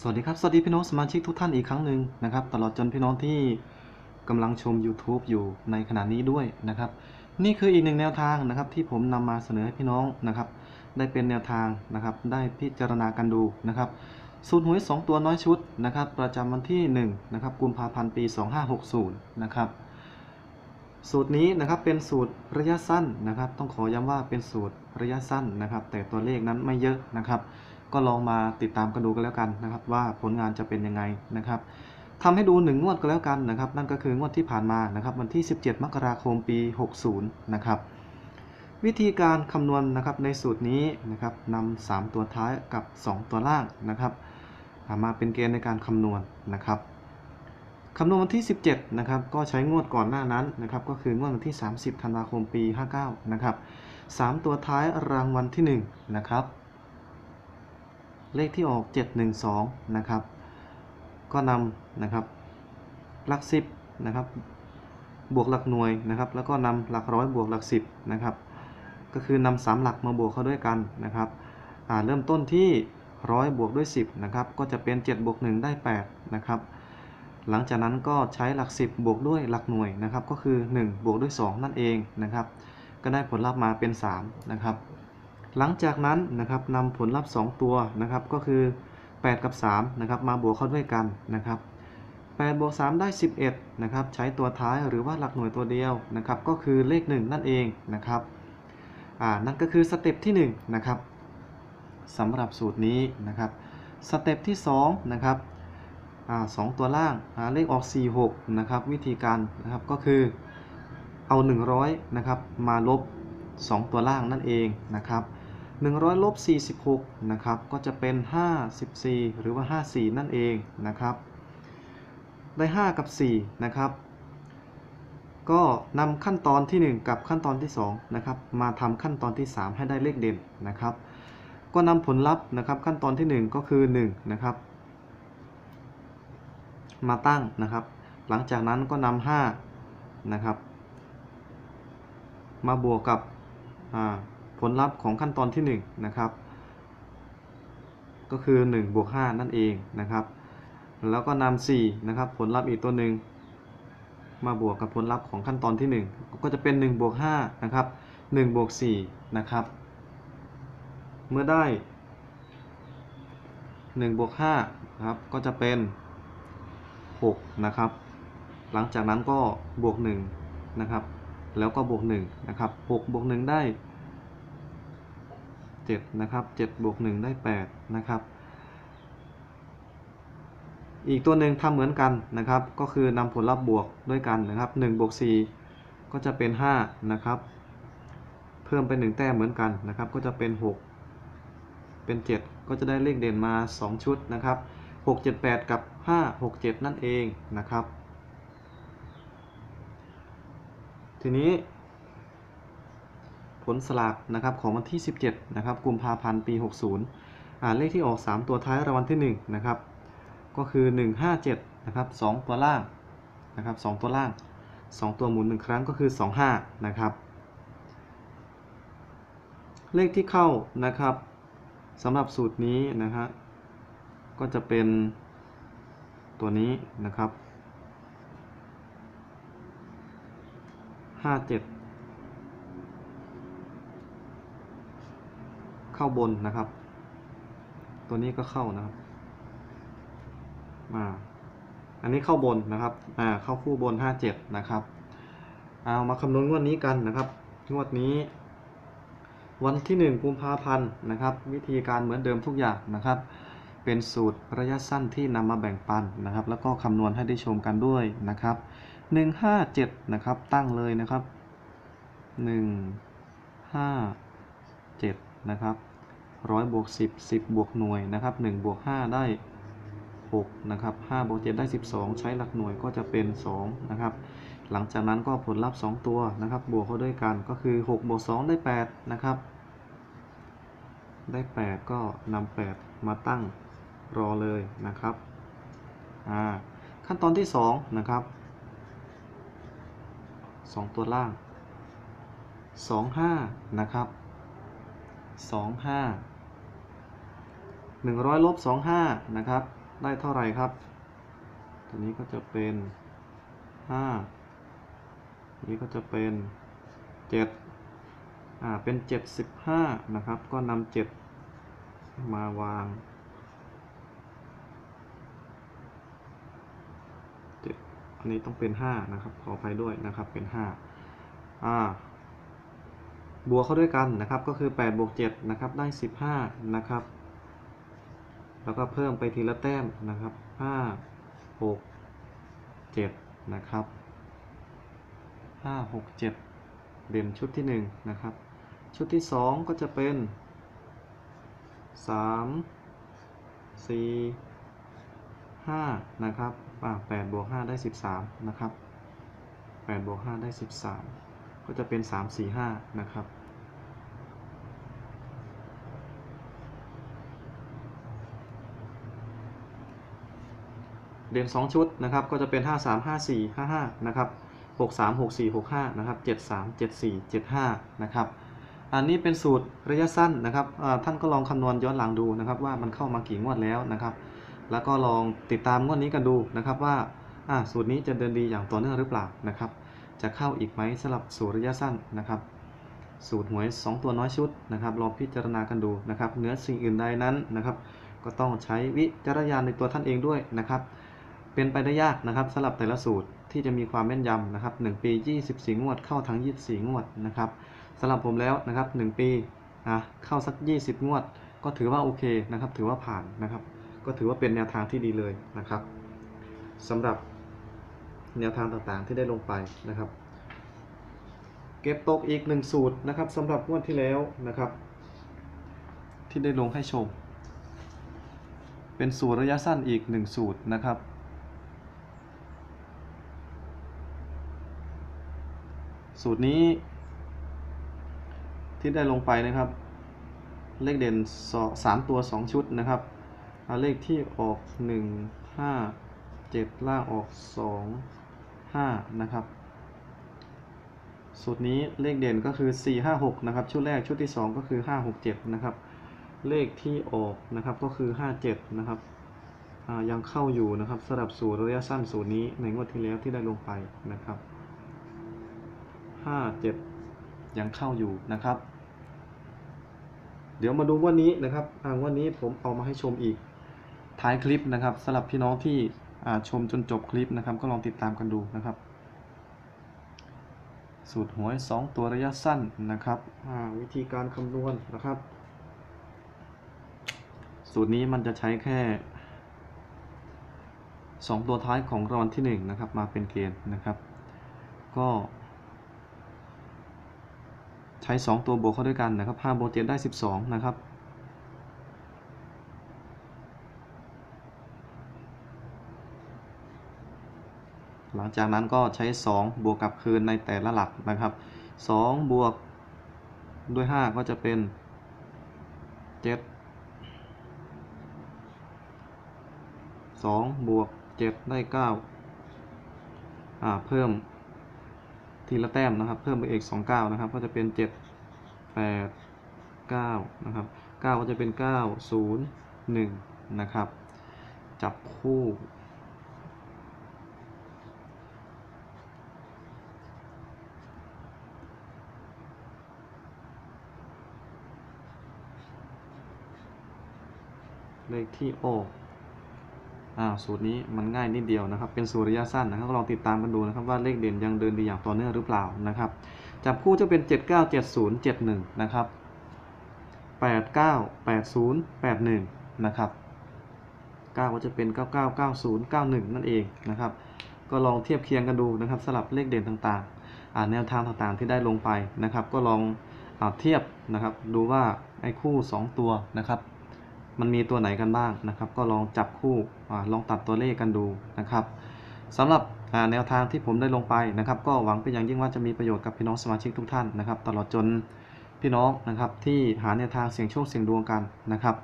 สวัสดีครับ สวัสดีพี่น้องสมาชิกทุกท่านอีกครั้งหนึ่งนะครับ ตลอดจนพี่น้องที่กำลังชม YouTube อยู่ในขณะนี้ด้วยนะครับ นี่คืออีกหนึ่งแนวทางนะครับ ที่ผมนำมาเสนอให้พี่น้องนะครับ ได้เป็นแนวทางนะครับ ได้พิจารณากันดูนะครับสูตรหวย 2 ตัวน้อยชุดนะครับ ประจำวันที่1นะครับกุมภาพันธ์ปี 2560นะครับสูตรนี้นะครับเป็นสูตรระยะสั้นนะครับ ต้องขอย้ำว่าเป็นสูตรระยะสั้นนะครับ แต่ตัวเลขนั้นไม่เยอะนะครับ ก็ลองมาติดตามกันดูกันแล้วกันนะครับ ว่าผลงานจะเป็นยังไงนะครับทำให้ดูหนึ่งงวดก็แล้วกันนะครับ นั่นก็คืองวดที่ผ่านมานะครับวันที่ 17 มกราคมปี 60 นะครับ วิธีการคำนวณนะครับในสูตรนี้นะครับนำ3ตัวท้ายกับ 2 ตัวล่างนะครับมาเป็นเกณฑ์ในการคำนวณนะครับคำนวณวันที่ 17 นะครับ ก็ใช้งวดก่อนหน้านั้นนะครับ ก็คืองวดวันที่ 30 ธันวาคม ปี 59 นะครับ 3 ตัวท้ายรางวัลที่ 1 นะครับ เลขที่ออก 712 นะครับ ก็นำนะครับหลักสิบนะครับ บวกหลักหน่วยนะครับ แล้วก็นำหลักร้อยบวกหลักสิบนะครับ ก็คือนำสามหลักมาบวกเข้าด้วยกันนะครับอ่าเริ่มต้นที่ร้อยบวกด้วย 10นะครับ ก็จะเป็น7บวก1ได้ 8 นะครับ หลังจากนั้นก็ใช้หลัก 10 บวกด้วยหลักหน่วยนะครับ ก็คือ 1 บวกด้วย 2 นั่นเองนะครับ ก็ได้ผลลัพธ์มาเป็น 3 นะครับ หลังจากนั้นนะครับนำผลลัพธ์ 2 ตัวนะครับก็คือ 8 กับ3นะครับมาบวกเข้าด้วยกันนะครับ8บวก3ได้ 11นะครับใช้ตัวท้ายหรือว่าหลักหน่วยตัวเดียวนะครับก็คือเลข 1 นั่นเองนะครับอ่านั่นก็คือสเต็ปที่1นะครับสำหรับสูตรนี้นะครับสเต็ปที่2นะครับอ่าสองตัวล่างหาเลขออก 4 6นะครับวิธีการนะครับก็คือเอา 100นะครับมาลบ 2 ตัวล่างนั่นเองนะครับ 100ลบ46นะครับก็จะเป็น 54 หรือว่า 54 นั่นเองนะครับได้ 5 กับ 4 นะครับ ก็นำขั้นตอนที่ 1 กับขั้นตอนที่2นะครับมาทำขั้นตอนที่ 3 ให้ได้เลขเด่นนะครับ ก็นำผลลัพธ์นะครับขั้นตอนที่ 1 ก็คือ1นะครับมาตั้งนะครับ หลังจากนั้นก็นำ5นะครับ มาบวกกับอ่า ผลลัพธ์ของขั้นตอนที่ 1 นะครับ ก็คือ1บวก5นั่นเองนะครับ แล้วก็นำ4นะครับ ผลลัพธ์อีกตัวหนึ่งมาบวกกับผลลัพธ์ของขั้นตอนที่ 1 ก็จะเป็น1บวก5นะครับ1บวก4นะครับ เมื่อได้1บวก5นะครับ ก็จะเป็น 6 นะครับ หลังจากนั้นก็บวก1นะครับ แล้วก็บวก1นะครับ6บวก1ได้ 7นะครับ7บวก1ได้8นะครับ อีกตัวหนึ่งทำเหมือนกันนะครับ ก็คือนำผลลัพธ์บวกด้วยกันนะครับ1บวก4ก็จะเป็น5นะครับ เพิ่มไป1แต้มเหมือนกันนะครับ ก็จะเป็น 6 เป็น 7 ก็จะได้เลขเด่นมา 2 ชุดนะครับ 6 7 8 กับ 5 6 7 นั่นเองนะครับ ทีนี้ ผลสลากนะครับของวันที่ 17นะครับกุมภาพันธ์ปี 60อ่าเลขที่ออก 3 ตัวท้ายรางวัลที่1นะครับก็คือ 157นะครับ2ตัวล่างนะครับ2ตัวล่าง 2 ตัวหมุน 1 ครั้งก็คือ 25นะครับเลขที่เข้านะครับสำหรับสูตรนี้นะฮะก็จะเป็นตัวนี้นะครับ 57 เข้าบนนะครับ ตัวนี้ก็เข้านะครับอ่าอันนี้เข้าบนนะครับอ่าเข้าคู่บน 57 นะครับ เอามาคำนวณงวดนี้กันนะครับ งวดนี้ วันที่ 1 กุมภาพันธ์นะครับ วิธีการเหมือนเดิมทุกอย่างนะครับ เป็นสูตรระยะสั้นที่นำมาแบ่งปันนะครับ แล้วก็คำนวณให้ได้ชมกันด้วยนะครับ 157 นะครับตั้งเลยนะครับ 157 นะครับ ร้อยบวก10 10บบวกหน่วยนะครับ1บวก5ได้6นะครับ5บวก7ได้12ใช้หลักหน่วยก็จะเป็น2นะครับหลังจากนั้นก็ผลลัพธ์2ตัวนะครับบวกเข้าด้วยกันก็คือ6บวก2ได้8นะครับได้ 8 ก็นำ8มาตั้งรอเลยนะครับอ่าขั้นตอนที่ 2 นะครับ 2 ตัวล่าง 25 นะครับ 25 100ลบ25 นะครับ ได้เท่าไหร่ครับ ตัวนี้ก็จะเป็นห้านี้ก็จะเป็นเจ็ดอ่า เป็นเจ็ดสิบห้านะครับ ก็นำเจ็ดมาวางเจ็ดอันนี้ต้องเป็นห้านะครับ ขออภัยด้วยนะครับ เป็นห้าอ่าบวกเข้าด้วยกันนะครับ ก็คือ8บวก7นะครับ ได้ 15 นะครับ แล้วก็เพิ่มไปทีละแต้มนะครับ5 6 7นะครับ5 6 7เด่นชุดที่1นะครับ ชุดที่2ก็จะเป็น3 4 5นะครับอ่า8บวก5ได้13นะครับ8บวก5ได้13ก็จะเป็น3 4 5นะครับ เด่น2 ชุดนะครับ ก็จะเป็น 5 3 5 4 5 5 นะครับ 6 3 6 4 6 5 นะครับ 7 3 7 4 7 5 นะครับ อันนี้เป็นสูตรระยะสั้นนะครับท่านก็ลองคำนวณย้อนหลังดูนะครับ ว่ามันเข้ามากี่งวดแล้วนะครับ แล้วก็ลองติดตามงวดนี้กันดูนะครับว่าสูตรนี้จะเดินดีอย่างต่อเนื่องหรือเปล่านะครับ จะเข้าอีกไหมสำหรับสูตรระยะสั้นนะครับ สูตรหวย 2 ตัวน้อยชุดนะครับ ลองพิจารณากันดูนะครับเหนือสิ่งอื่นใดนั้นนะครับ ก็ต้องใช้วิจารณญาณในตัวท่านเองด้วยนะครับ เป็นไปได้ยากนะครับสำหรับแต่ละสูตรที่จะมีความแม่นยำนะครับ1ปี 24 งวดเข้าทั้ง 24 งวดนะครับสำหรับผมแล้วนะครับ 1 ปีนะเข้าสัก 20 งวด ก็ถือว่าโอเคนะครับ ถือว่าผ่านนะครับ ก็ถือว่าเป็นแนวทางที่ดีเลยนะครับสำหรับแนวทางต่างๆที่ได้ลงไปนะครับ เก็บตกอีกหนึ่งสูตรนะครับสำหรับงวดที่แล้วนะครับ ที่ได้ลงให้ชม เป็นสูตรระยะสั้นอีกหนึ่งสูตรนะครับ สูตรนี้ ที่ได้ลงไปนะครับ เลขเด่นสามตัวสองชุดนะครับเอาเลขที่ออกหนึ่งห้าเจ็ดล่างออกสองห้านะครับ สูตรนี้เลขเด่นก็คือ 4 5 6 นะครับ ชุดแรกชุดที่ 2 ก็คือ 5 6 7 นะครับ เลขที่ออกนะครับก็คือ 5 7 นะครับยังเข้าอยู่นะครับสำหรับสูตรระยะสั้นสูตรนี้ในงวดที่แล้วที่ได้ลงไปนะครับ 5 7ยังเข้าอยู่นะครับ เดี๋ยวมาดูวันนี้นะครับวันนี้ผมเอามาให้ชมอีกท้ายคลิปนะครับสำหรับพี่น้องที่ชมจนจบคลิปนะครับ ก็ลองติดตามกันดูนะครับ สูตรหวย 2 ตัวระยะสั้นนะครับวิธีการคำนวณนะครับ สูตรนี้มันจะใช้แค่ 2 ตัวท้ายของรางวัลที่ 1 นะครับ มาเป็นเกณฑ์นะครับ ก็ ใช้ 2 ตัวบวกเข้าด้วยกันนะครับ5บวก7ได้ 12 นะครับ หลังจากนั้นก็ใช้ 2 บวกกับคืนในแต่ละหลักนะครับ 2 บวกด้วย 5 ก็จะเป็น 7 2 บวก 7 ได้ 9 อ่า เพิ่ม ทีละแต้มนะครับ เพิ่มไปอีก2 9นะครับ ก็จะเป็น 7 8 9นะครับ9ก็จะเป็น 9 0 1นะครับ จับคู่เลขที่ออก อ่าสูตรนี้มันง่ายนิดเดียวนะครับ เป็นสูตรระยะสั้นนะครับก็ลองติดตามกันดูนะครับว่าเลขเด่นยังเดินดีอย่างต่อเนื่องหรือเปล่านะครับ จับคู่จะเป็น 79 70 71 นะครับ 89 80 81 นะครับ 9 ก็จะเป็น 99 90 91 นั่นเองนะครับ ก็ลองเทียบเคียงกันดูนะครับสลับเลขเด่นต่างๆอ่าแนวทางต่างๆที่ได้ลงไปนะครับ ก็ลองอาเทียบนะครับดูว่าไอ้คู่ 2 ตัวนะครับ มันมีตัวไหนกันบ้างนะครับ ก็ลองจับคู่อลองตัดตัวเลขกันดูนะครับสำหรับแนวทางที่ผมได้ลงไปนะครับ ก็หวังเป็นอย่างยิ่งว่าจะมีประโยชน์กับพี่น้องสมาชิกทุกท่านนะครับ ตลอดจนพี่น้องนะครับที่หาแนวทางเสี่ยงโชคเสี่ยงดวงกันนะครับ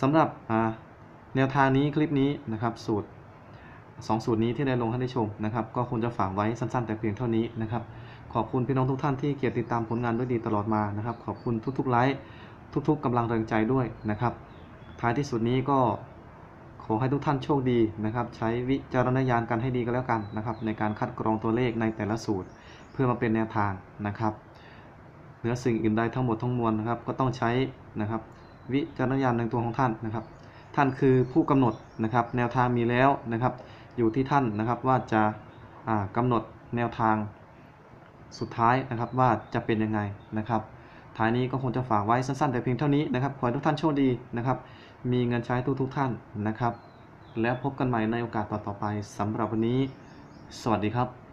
สำหรับแนวทางนี้คลิปนี้นะครับ สูตร 2 สูตรนี้ที่ได้ลงให้ได้ชมนะครับ ก็คงจะฝากไว้สั้นๆ แต่เพียงเท่านี้นะครับ ขอบคุณพี่น้องทุกท่านที่เกียรติติดตามผลงานด้วยดีตลอดมานะครับ ขอบคุณทุกๆไลค์ทุกๆกำลังแรงใจด้วยนะครับ ท้ายที่สุดนี้ก็ขอให้ทุกท่านโชคดีนะครับ ใช้วิจารณญาณกันให้ดีก็แล้วกันนะครับ ในการคัดกรองตัวเลขในแต่ละสูตร เพื่อมาเป็นแนวทางนะครับเหนือสิ่งอื่นใดทั้งหมดทั้งมวลนะครับ ก็ต้องใช้นะครับ วิจารณญาณในตัวของท่านนะครับ ท่านคือผู้กำหนดนะครับ แนวทางมีแล้วนะครับ อยู่ที่ท่านนะครับว่าจะอ่ากำหนดแนวทางสุดท้ายนะครับว่าจะเป็นยังไงนะครับ ท้ายนี้ก็คงจะฝากไว้สั้นๆ แต่เพียงเท่านี้นะครับ ขอให้ทุกท่านโชคดีนะครับ มีเงินใช้ทุกๆท่านนะครับ แล้วพบกันใหม่ในโอกาสต่อๆไปสำหรับวันนี้ สวัสดีครับ